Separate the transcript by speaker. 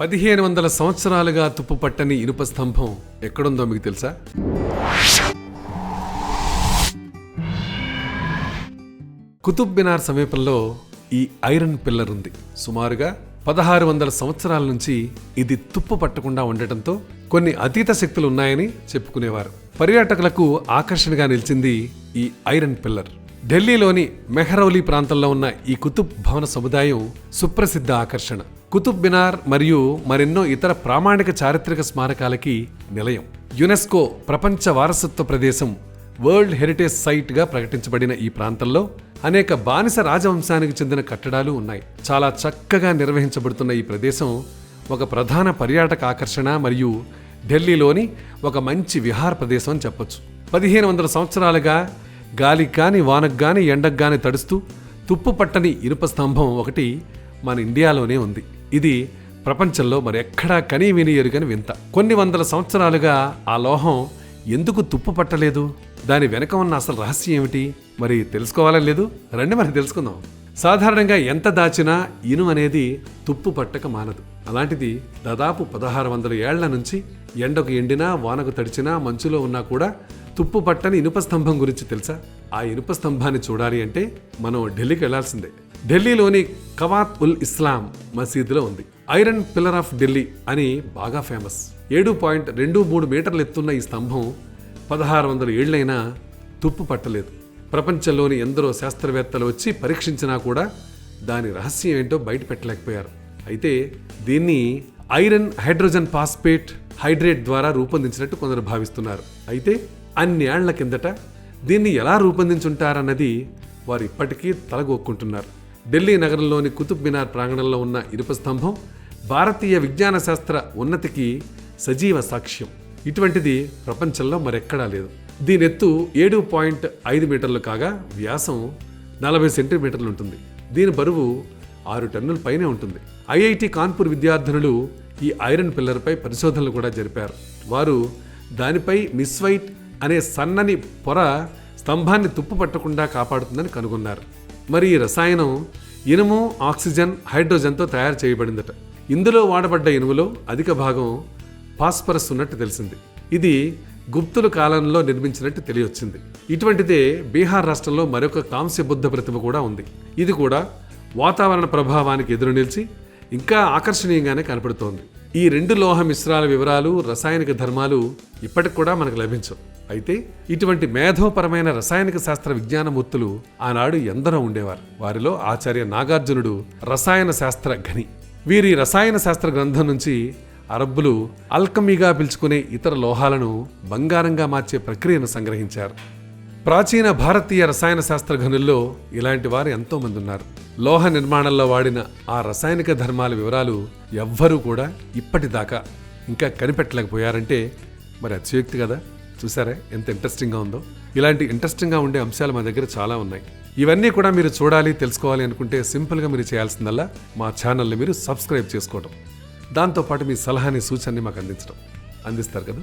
Speaker 1: పదిహేను వందల సంవత్సరాలుగా తుప్పుపట్టని ఇనుప స్తంభం ఎక్కడుందో మీకు తెలుసా? కుతుబ్ మినార్ సమీపంలో ఈ ఐరన్ పిల్లర్ ఉంది. సుమారుగా పదహారు వందల సంవత్సరాల నుంచి ఇది తుప్పు పట్టకుండా ఉండటంతో కొన్ని అతీత శక్తులు ఉన్నాయని చెప్పుకునేవారు. పర్యాటకులకు ఆకర్షణగా నిలిచింది ఈ ఐరన్ పిల్లర్. ఢిల్లీలోని మెహరౌలీ ప్రాంతంలో ఉన్న ఈ కుతుబ్ భవన సముదాయం సుప్రసిద్ధ ఆకర్షణ. కుతుబ్ మినార్ మరియు మరెన్నో ఇతర ప్రామాణిక చారిత్రక స్మారకాలకి నిలయం. యునెస్కో ప్రపంచ వారసత్వ ప్రదేశం వరల్డ్ హెరిటేజ్ సైట్గా ప్రకటించబడిన ఈ ప్రాంతంలో అనేక బానిస రాజవంశానికి చెందిన కట్టడాలు ఉన్నాయి. చాలా చక్కగా నిర్వహించబడుతున్న ఈ ప్రదేశం ఒక ప్రధాన పర్యాటక ఆకర్షణ మరియు ఢిల్లీలోని ఒక మంచి విహార ప్రదేశం అని చెప్పొచ్చు. పదిహేను వందల సంవత్సరాలుగా గాలికి కానీ వానకు కానీ ఎండకు కానీ తడుస్తూ తుప్పు పట్టని ఇనుప స్తంభం ఒకటి మన ఇండియాలోనే ఉంది. ఇది ప్రపంచంలో మరి ఎక్కడా కనీ విని ఎరుగని వింత. కొన్ని వందల సంవత్సరాలుగా ఆ లోహం ఎందుకు తుప్పు పట్టలేదు? దాని వెనక ఉన్న అసలు రహస్యం ఏమిటి? మరి తెలుసుకోవాలని లేదు? రండి మరి తెలుసుకుందాం. సాధారణంగా ఎంత దాచినా ఇను అనేది తుప్పు పట్టక మానదు. అలాంటిది దాదాపు పదహారు వందల ఏళ్ళ నుంచి ఎండకు ఎండినా వానకు తడిచినా మంచులో ఉన్నా కూడా తుప్పు పట్టని ఇనుప స్తంభం గురించి తెలుసా? ఆ ఇనుప స్తంభాన్ని చూడాలి అంటే మనం ఢిల్లీకి వెళ్ళాల్సిందే. ఢిల్లీలోని కవాత్ ఉల్ ఇస్లాం మసీదులో ఉంది. ఐరన్ పిల్లర్ ఆఫ్ ఢిల్లీ అని బాగా ఫేమస్. ఏడు పాయింట్ రెండు మూడు మీటర్లు ఎత్తున్న ఈ స్తంభం పదహారు వందల ఏళ్ళైనా తుప్పు పట్టలేదు. ప్రపంచంలోని ఎందరో శాస్త్రవేత్తలు వచ్చి పరీక్షించినా కూడా దాని రహస్యం ఏంటో బయట పెట్టలేకపోయారు. అయితే దీన్ని ఐరన్ హైడ్రోజన్ ఫాస్ఫేట్ హైడ్రేట్ ద్వారా రూపొందించినట్టు కొందరు భావిస్తున్నారు. అయితే అన్నేళ్ళ కిందట దీన్ని ఎలా రూపొందించుంటారన్నది వారు ఇప్పటికీ తలగొక్కుంటున్నారు. ఢిల్లీ నగరంలోని కుతుబ్ మినార్ ప్రాంగణంలో ఉన్న ఇనుప స్తంభం భారతీయ విజ్ఞాన శాస్త్ర ఉన్నతికి సజీవ సాక్ష్యం. ఇటువంటిది ప్రపంచంలో మరెక్కడా లేదు. దీని ఎత్తు ఏడు పాయింట్ ఐదు మీటర్లు కాగా వ్యాసం నలభై సెంటీమీటర్లు ఉంటుంది. దీని బరువు ఆరు టన్నుల పైనే ఉంటుంది. ఐఐటి కాన్పూర్ విద్యార్థినులు ఈ ఐరన్ పిల్లర్పై పరిశోధనలు కూడా జరిపారు. వారు దానిపై మిస్వైట్ అనే సన్నని పొర స్తంభాన్ని తుప్పు పట్టకుండా కాపాడుతుందని కనుగొన్నారు. మరి ఈ రసాయనం ఇనుము ఆక్సిజన్ హైడ్రోజన్తో తయారు చేయబడిందట. ఇందులో వాడబడ్డ ఇనుములో అధిక భాగం ఫాస్ఫరస్ ఉన్నట్టు తెలిసింది. ఇది గుప్తుల కాలంలో నిర్మించినట్టు తెలియొచ్చింది. ఇటువంటిదే బీహార్ రాష్ట్రంలో మరొక కాంస్య బుద్ధ ప్రతిమ కూడా ఉంది. ఇది కూడా వాతావరణ ప్రభావానికి ఎదురు నిలిచి ఇంకా ఆకర్షణీయంగానే కనపడుతోంది. ఈ రెండు లోహ మిశ్రాల వివరాలు రసాయనిక ధర్మాలు ఇప్పటికి కూడా మనకు లభించవు. అయితే ఇటువంటి మేధోపరమైన రసాయనిక శాస్త్ర విజ్ఞానమూర్తులు ఆనాడు ఎందరో ఉండేవారు. వారిలో ఆచార్య నాగార్జునుడు రసాయన శాస్త్ర ఘని. వీరి రసాయన శాస్త్ర గ్రంథం నుంచి అరబ్బులు అల్కమీగా పిలుచుకునే ఇతర లోహాలను బంగారంగా మార్చే ప్రక్రియను సంగ్రహించారు. ప్రాచీన భారతీయ రసాయన శాస్త్ర ఘనుల్లో ఇలాంటి వారు ఎంతోమంది ఉన్నారు. లోహ నిర్మాణంలో వాడిన ఆ రసాయనిక ధర్మాల వివరాలు ఎవ్వరూ కూడా ఇప్పటిదాకా ఇంకా కనిపెట్టలేకపోయారంటే మరి అతిశయోక్తి కదా. చూసారా ఎంత ఇంట్రెస్టింగ్గా ఉందో. ఇలాంటి ఇంట్రెస్టింగ్గా ఉండే అంశాలు మా దగ్గర చాలా ఉన్నాయి. ఇవన్నీ కూడా మీరు చూడాలి తెలుసుకోవాలి అనుకుంటే సింపుల్గా మీరు చేయాల్సిందల్లా మా ఛానల్ని మీరు సబ్స్క్రైబ్ చేసుకోవడం దాంతోపాటు మీ సలహాని సూచనని మాకు అందించడం అందిస్తారు కదా.